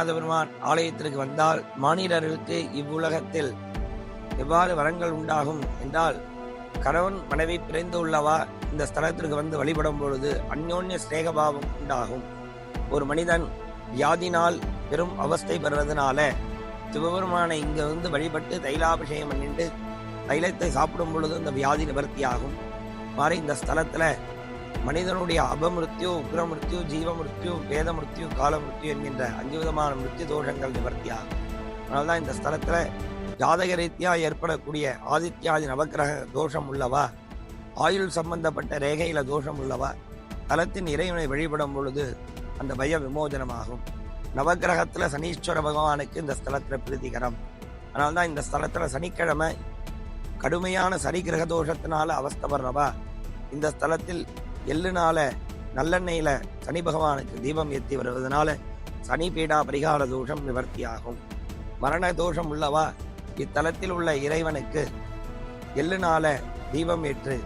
மனோஜ்ஞநாத பெருமான் ஆலயத்திற்கு வந்தால் மானிடர்களுக்கு இவ்வுலகத்தில் எவ்வாறு வரங்கள் உண்டாகும் என்றால் கணவன் மனைவி பிரிந்து உள்ளவா இந்த ஸ்தலத்திற்கு வந்து வழிபடும் பொழுது அந்யோன்ய சிநேகபாவம் உண்டாகும். ஒரு மனிதன் வியாதினால் பெரும் அவஸ்தை பெறுறதுனால சிவபெருமானை இங்கே வந்து வழிபட்டு தைலாபிஷேகம் பண்ணிட்டு தைலத்தை சாப்பிடும் பொழுது இந்த வியாதி நிவர்த்தியாகும். மாதிரி இந்த ஸ்தலத்தில் மனிதனுடைய அபமிருத்யு உக்ரமிருத்யு ஜீவமிருத்யு வேத மிருத்யு என்கின்ற அஞ்சு விதமான மிருத்யு தோஷங்கள் நிவர்த்தியாகும் அதனால்தான் இந்த ஸ்தலத்தில் ஜாதக ரீதியாக ஏற்படக்கூடிய ஆதித்யாதி நவக்கிரக தோஷம் உள்ளவா? ஆயுள் சம்பந்தப்பட்ட ரேகையில் தோஷம் உள்ளவா? தலத்தின் இறைவனை வழிபடும் பொழுது அந்த பய விமோசனமாகும் நவகிரகத்தில் சனீஸ்வர பகவானுக்கு இந்த ஸ்தலத்தில் பிரீதிகரம். அதனால்தான் இந்த ஸ்தலத்தில் சனிக்கிழமை கடுமையான சனி கிரக தோஷத்தினால அவஸ்தப்படுறவா? இந்த ஸ்தலத்தில் எள்ளுனால நல்லெண்ணெயில சனி பகவானுக்கு தீபம் ஏற்றி வருவதனால சனி பீடா பரிகார தோஷம் நிவர்த்தியாகும். மரண தோஷம் உள்ளவா? இத்தலத்தில் உள்ள இறைவனுக்கு எள்ளுனால தீபம் ஏற்று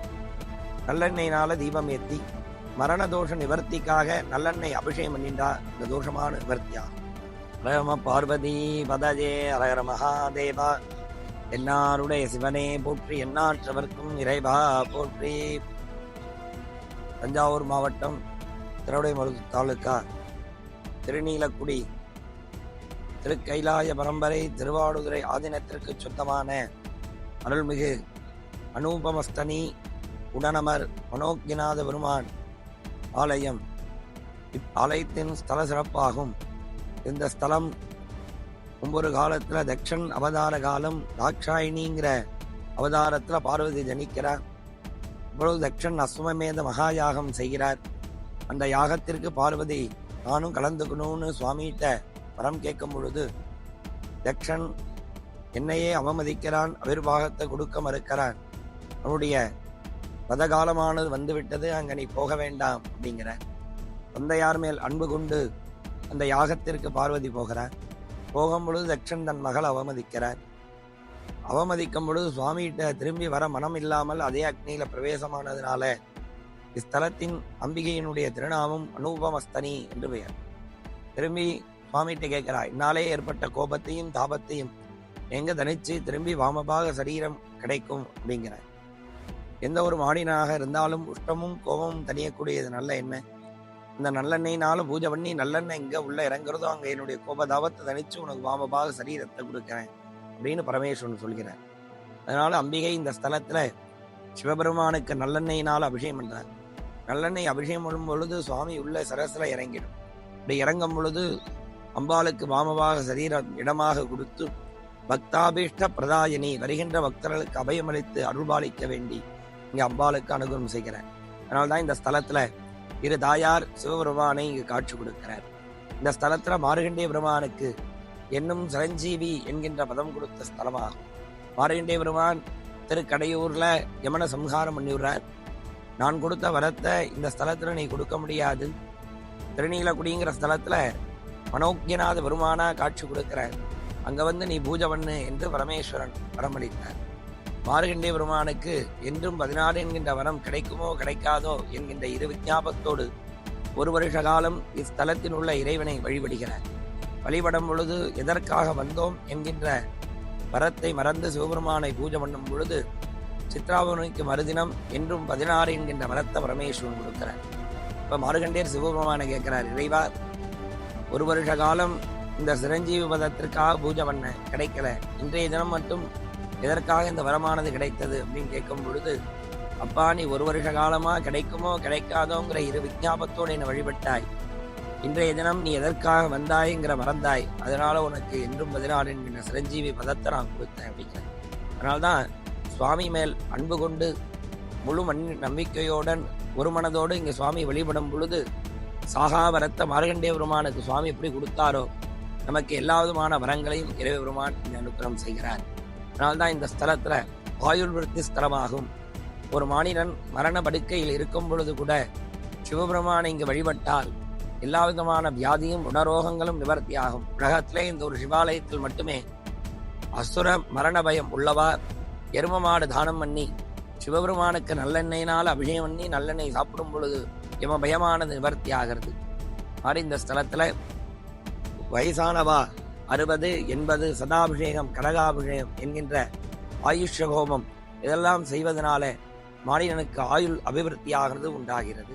நல்லெண்ணெயினால தீபம் ஏற்றி மரண தோஷ நிவர்த்திக்காக நல்லெண்ணெய் அபிஷேகம் பண்ணின்றா இந்த தோஷமான நிவர்த்தியாகும். ரம பார்வதி பதஜே அரகர மகாதேவா. என்னாருடைய சிவனே போற்றி எண்ணாற்றவர்க்கும் இறைவா போற்றி. தஞ்சாவூர் மாவட்டம் திருவிடைமருது தாலுக்கா திருநீலக்குடி திருக்கைலாய பரம்பரை திருவாடுதுறை ஆதீனத்திற்கு சொந்தமான அருள்மிகு அனூபமஸ்தனி உடனமர் மனோக்கிநாத பெருமான் ஆலயம். இப்பாலயத்தின் ஸ்தல சிறப்பாகும். இந்த ஸ்தலம் ஒவ்வொரு காலத்தில் தக்ஷன் அவதார காலம் தாட்சாயினிங்கிற அவதாரத்தில் பார்வதி ஜனிக்கிறார். அப்பொழுது தக்ஷன் அஸ்வமேத மகாயாகம் செய்கிறார். அந்த யாகத்திற்கு பார்வதி நானும் கலந்துக்கணும்னு சுவாமிகிட்ட வரம் கேட்கும் பொழுது தக்ஷன் என்னையே அவமதிக்கிறான் அவிர்வாகத்தை கொடுக்க மறுக்கிறான். அவனுடைய பதகாலமானது வந்துவிட்டது அங்கே நீ போக வேண்டாம் அப்படிங்கிற தந்தையார் மேல் அன்பு கொண்டு அந்த யாகத்திற்கு பார்வதி போகிறார். போகும் பொழுது தக்ஷன் தன் மகள் அவமதிக்கிறார். அவமதிக்கும் பொழுது சுவாமிகிட்ட திரும்பி வர மனம் இல்லாமல் அதே அக்னியில பிரவேசமானதுனால இஸ்தலத்தின் அம்பிகையினுடைய திருநாமம் அனுபமஸ்தனி என்று பெயர். திரும்பி சுவாமிகிட்ட கேட்கிறார் இன்னாலே ஏற்பட்ட கோபத்தையும் தாபத்தையும் எங்க தனிச்சு திரும்பி வாமபாக சரீரம் கிடைக்கும்? அப்படிங்கிற எந்த ஒரு மாடினாக இருந்தாலும் உஷ்டமும் கோபமும் தனியக்கூடியது நல்ல எண்ணெய் இந்த நல்லெண்ணெய்னால பூஜை பண்ணி நல்லெண்ணெய் எங்க உள்ள இறங்குறதோ அங்க என்னுடைய கோபதாபத்தை தனிச்சு உனக்கு வாமபாக சரீரத்தை கொடுக்குறேன். அப்படின்னு பரமேஸ்வரன் சொல்கிறார். அதனால அம்பிகை இந்த ஸ்தலத்துல சிவபெருமானுக்கு நல்லெண்ணெயினால் அபிஷேகம் பண்றார். நல்லெண்ணெய் அபிஷேகம் பண்ணும் பொழுது சுவாமி உள்ள சரஸ்ல இறங்கிடும். இப்படி இறங்கும் பொழுது அம்பாளுக்கு மாமவாக சரீரம் இடமாக கொடுத்து பக்தாபீஷ்ட பிரதாயினி வருகின்ற பக்தர்களுக்கு அபயமளித்து அருள்பாலிக்க வேண்டி இங்கே அம்பாளுக்கு அனுகூலம் செய்கிறேன் அதனால்தான் இந்த ஸ்தலத்துல இரு தாயார் சிவபெருமானை இங்கு காட்சி கொடுக்கிறார். இந்த ஸ்தலத்துல மார்கண்டிய பெருமானுக்கு என்னும் சிரஞ்சீவி என்கின்ற பதம் கொடுத்த ஸ்தலமாகும். மாறையண்டே பெருமான் திருக்கடையூர்ல யமன சம்ஹாரம் பண்ணிவிடுறார். நான் கொடுத்த வரத்தை இந்த ஸ்தலத்துல நீ கொடுக்க முடியாது. திருநீலக்குடிங்கிற ஸ்தலத்துல மனோக்கியநாத பெருமானா காட்சி கொடுக்கிறார். அங்க வந்து நீ பூஜை பண்ணு என்று பரமேஸ்வரன் வரமளித்தார். மார்கண்டே பெருமானுக்கு என்றும் பதினாறு என்கின்ற வரம் கிடைக்குமோ கிடைக்காதோ என்கின்ற இரு விஜாபத்தோடு ஒரு வருஷ காலம் இஸ்தலத்தில் உள்ள இறைவனை வழிபடுகிறார். வழிபடும் பொழுது எதற்காக வந்தோம் என்கின்ற வரத்தை மறந்து சிவபெருமானை பூஜை பண்ணும் பொழுது சித்ராபுரணிக்கு மறுதினம் என்றும் பதினாறு என்கின்ற வரத்தை பரமேஸ்வரன் கொடுக்கிறார். இப்போ மறுகண்டேர் சிவபெருமானை கேட்கிறார் இறைவா ஒரு வருஷ காலம் இந்த சிரஞ்சீவி பதத்திற்காக பூஜை பண்ண கிடைக்கல. இன்றைய தினம் மட்டும் எதற்காக இந்த வரமானது கிடைத்தது? அப்படின்னு கேட்கும் பொழுது அப்பா நீ ஒரு வருஷ காலமாக கிடைக்குமோ கிடைக்காதோங்கிற இரு விஞ்ஞாபத்தோடு என்னை வழிபட்டாய். இன்றைய தினம் நீ எதற்காக வந்தாய்ங்கிற மறந்தாய். அதனால உனக்கு என்றும் பதினாறு என்கிற சிரஞ்சீவி பதத்தை நான் கொடுத்தேன் அப்படிங்கிறேன் அதனால்தான் சுவாமி மேல் அன்பு கொண்டு முழு மண் நம்பிக்கையோடன் ஒரு மனதோடு இங்கே சுவாமி வழிபடும் பொழுது சாகாவரத்த மார்கண்டே பெருமானுக்கு சுவாமி எப்படி கொடுத்தாரோ நமக்கு எல்லா விதமான வரங்களையும் இறைவ பெருமான் இங்க அனுக்கிரகம் செய்கிறார். அதனால்தான் இந்த ஸ்தலத்தில் ஆயுள் விருத்தி ஸ்தலமாகும். ஒரு மாநிலன் மரண படுக்கையில் இருக்கும் பொழுது கூட சிவபெருமானை இங்கு வழிபட்டால் எல்லா விதமான வியாதியும் உணரோகங்களும் நிவர்த்தியாகும். உலகத்திலே இந்த ஒரு சிவாலயத்தில் மட்டுமே அசுர மரண பயம் உள்ளவா எரும மாடு தானம் பண்ணி சிவபெருமானுக்கு நல்லெண்ணெயினால் அபிஷேகம் பண்ணி நல்லெண்ணெய் சாப்பிடும் பொழுது எம பயமானது நிவர்த்தி ஆகிறது மாதிரி இந்த ஸ்தலத்தில் வயசானவா அறுபது எண்பது சதாபிஷேகம் கடகாபிஷேகம் என்கின்ற ஆயுஷ ஹோமம் இதெல்லாம் செய்வதனால மானிடனுக்கு ஆயுள் அபிவிருத்தியாகிறது உண்டாகிறது.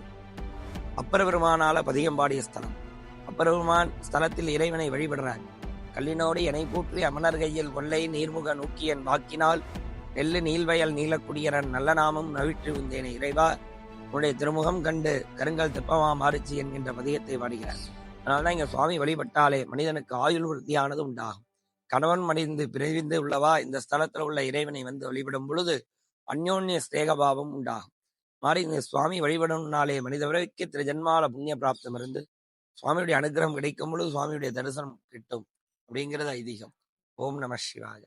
அப்பரபெருமானால பதிகம்பாடிய ஸ்தலம். அப்பரபெருமான் ஸ்தலத்தில் இறைவனை வழிபடுறார். கல்லினோடு எனை போற்றி அமனர் கையில் கொள்ளை நீர்முக நூக்கியன் வாக்கினால் நெல்லு நீள்வயல் நீலக்குடியரன் நல்ல நாமம் நவிற்று வந்தேனே இறைவா உன்னுடைய திருமுகம் கண்டு கருங்கல் திப்பமா மாறுச்சு என்கின்ற பதிகத்தை பாடுகிறார். அதனால்தான் இங்கே சுவாமி வழிபட்டாலே மனிதனுக்கு ஆயுள் விருத்தியானது உண்டாகும். கணவன் மடிந்து பிரிவிந்து உள்ளவா இந்த ஸ்தலத்துல உள்ள இறைவனை வந்து வழிபடும் பொழுது அந்யோன்ய ஸ்நேகபாவம் உண்டாகும். மாறி இந்த சுவாமி வழிபடும்னாலே மனித பிறவிக்கு திரு ஜென்மால புண்ணிய பிராப்தம் இருந்து சுவாமியுடைய அனுகிரகம் கிடைக்கும் பொழுது சுவாமியுடைய தரிசனம் கிட்டும் அப்படிங்கிறது ஐதீகம். ஓம் நம சிவாய.